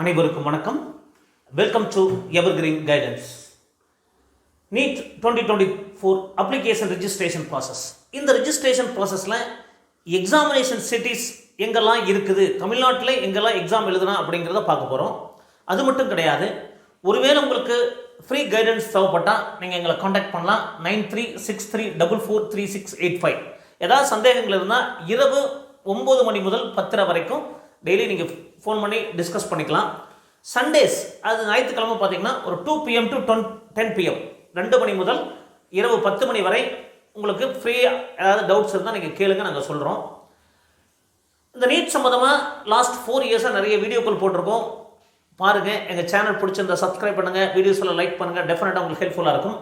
அனைவருக்கும் வணக்கம். Welcome to evergreen guidance NEET twenty twenty four application registration process இந்த registration ப்ராசஸில் எக்ஸாமினேஷன் சிட்டிஸ் எங்கெல்லாம் இருக்குது தமிழ்நாட்டில் எங்கெல்லாம் எக்ஸாம் எழுதுனா அப்படிங்கிறத பார்க்க போகிறோம் அது மட்டும் கிடையாது. ஒருவேளை உங்களுக்கு ஃப்ரீ கைடன்ஸ் தேவைப்பட்டால் நீங்கள் எங்களை காண்டாக்ட் பண்ணலாம். Nine three six three double four three six eight five ஏதாவது சந்தேகங்கள் இருந்தால் இரவு ஒம்பது மணி முதல் பத்தரை வரைக்கும் டெய்லி நீங்கள் ஃபோன் பண்ணி டிஸ்கஸ் பண்ணிக்கலாம். சண்டேஸ் அது ஞாயிற்றுக்கிழமை பார்த்தீங்கன்னா ஒரு டூ பிஎம் டு டொன் டென் பிஎம் ரெண்டு மணி முதல் இரவு பத்து மணி வரை உங்களுக்கு ஃப்ரீயாக ஏதாவது டவுட்ஸ் இருந்தால் நீங்கள் கேளுங்க நாங்கள் சொல்கிறோம் இந்த நீட் சம்மந்தமாக லாஸ்ட் ஃபோர் இயர்ஸாக நிறைய வீடியோக்கள் போட்டிருக்கோம். பாருங்கள் எங்கள் சேனல் பிடிச்சிருந்தா சப்ஸ்கிரைப் பண்ணுங்கள் வீடியோஸில் லைக் பண்ணுங்கள் டெஃபினட்டாக உங்களுக்கு ஹெல்ப்ஃபுல்லாக இருக்கும்.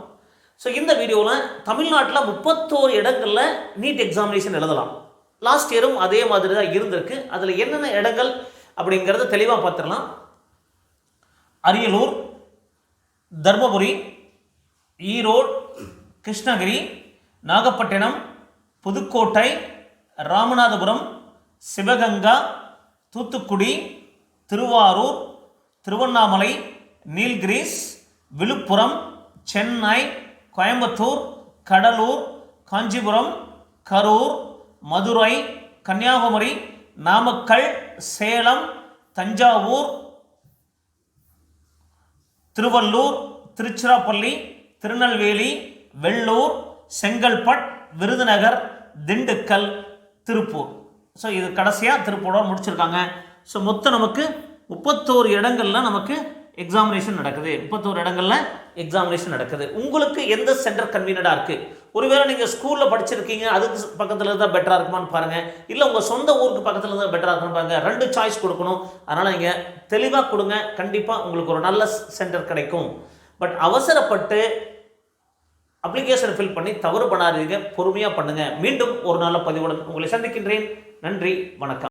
ஸோ இந்த வீடியோவில் தமிழ்நாட்டில் முப்பத்தோரு இடங்களில் நீட் எக்ஸாமினேஷன் எழுதலாம். லாஸ்ட் இயரும் அதே மாதிரி தான் இருந்திருக்கு. அதில் என்னென்ன இடங்கள் அப்படிங்கிறத தெளிவாக பார்த்துடலாம். அரியலூர் தர்மபுரி ஈரோடு கிருஷ்ணகிரி நாகப்பட்டினம் புதுக்கோட்டை ராமநாதபுரம் சிவகங்கா தூத்துக்குடி திருவாரூர் திருவண்ணாமலை நீல்கிரிஸ் விழுப்புரம் சென்னை கோயம்புத்தூர் கடலூர் காஞ்சிபுரம் கரூர் மதுரை கன்னியாகுமரி நாமக்கல் சேலம் தஞ்சாவூர் திருவள்ளூர் திருச்சிராப்பள்ளி திருநெல்வேலி வெள்ளூர் செங்கல்பட் விருதுநகர் திண்டுக்கல் திருப்பூர். ஸோ இது கடைசியாக திருப்பூரோட முடிச்சிருக்காங்க. ஸோ மொத்தம் நமக்கு முப்பத்தோரு இடங்கள்ல நமக்கு எக்ஸாமினேஷன் நடக்குது. முப்பத்தோரு இடங்கள்ல எக்ஸாமினேஷன் நடக்குது. உங்களுக்கு எந்த சென்டர் கன்வீனடாக இருக்குது ஒருவேளை நீங்கள் ஸ்கூலில் படிச்சிருக்கீங்க அதுக்கு பக்கத்தில் இருந்தால் பெட்டராக இருக்குமான்னு பாருங்கள் இல்லை உங்கள் சொந்த ஊருக்கு பக்கத்தில் இருந்தால் பெட்டராக இருக்குன்னு பாருங்கள் ரெண்டு சாய்ஸ் கொடுக்கணும். அதனால் நீங்கள் தெளிவாக கொடுங்க. கண்டிப்பாக உங்களுக்கு ஒரு நல்ல சென்டர் கிடைக்கும். பட் அவசரப்பட்டு அப்ளிகேஷன் ஃபில் பண்ணி தவறு பண்ணாதீங்க. பொறுமையாக பண்ணுங்கள் மீண்டும் ஒரு நல்ல பதிவுடன் உங்களை சந்திக்கின்றேன். நன்றி. வணக்கம்.